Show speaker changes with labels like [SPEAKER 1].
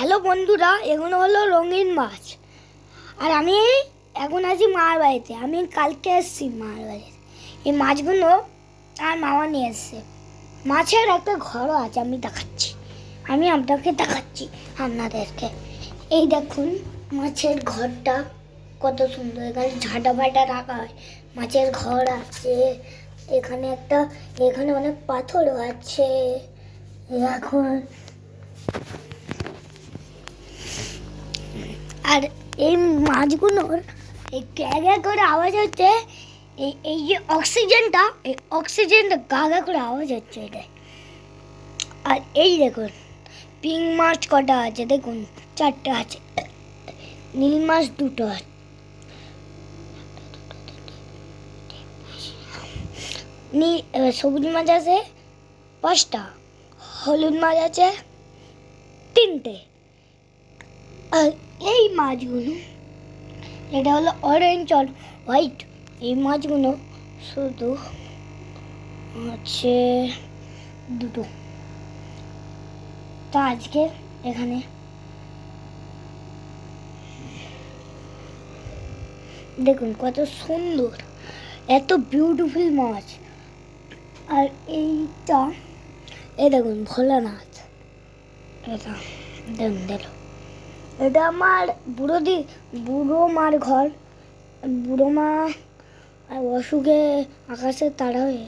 [SPEAKER 1] Hello বন্ধুরা, এগুলো হলো রঙিন মাছ। আর আমি এখন আছি মার বাড়িতে। আমি কালকে এসেছি মার বাড়িতে। এই মাছগুলো আর মামা নিয়ে এসছে। মাছের একটা ঘরও আছে, আমি দেখাচ্ছি। আমি আপনাকে দেখাচ্ছি আপনাদেরকে। এই দেখুন, মাছের ঘরটা কত সুন্দর। এখানে ঝাঁটা ফাটা রাখা হয়। মাছের ঘর আছে। এখানে একটা, এখানে অনেক পাথরও আছে। এখন আর এই মাছগুলোর এই গ্যাগা করে আওয়াজ হচ্ছে, এই এই যে অক্সিজেনটা, এই অক্সিজেনটা গাগা করে আওয়াজ হচ্ছে এটা। আর এই দেখুন, পিং মাছ কটা আছে, দেখুন, চারটে আছে, নীল মাছ দুটো আছে। সবুজ মাছ আছে পাঁচটা, হলুদ মাছ আছে তিনটে। আর এই মাছগুলো, এটা হলো অরেঞ্জ আর হোয়াইট এই মাছগুলো শুধু হচ্ছে দুটো। তো আজকে এখানে দেখুন কত সুন্দর, এত বিউটিফুল মাছ। আর এইটা, এই দেখুন ভোলানাথ। এটা, দেখুন দেখুন। এটা আমার বুড়ো দি বুড়ো মার ঘর বুড়ো মা অসুখে আকাশে তারা হয়ে।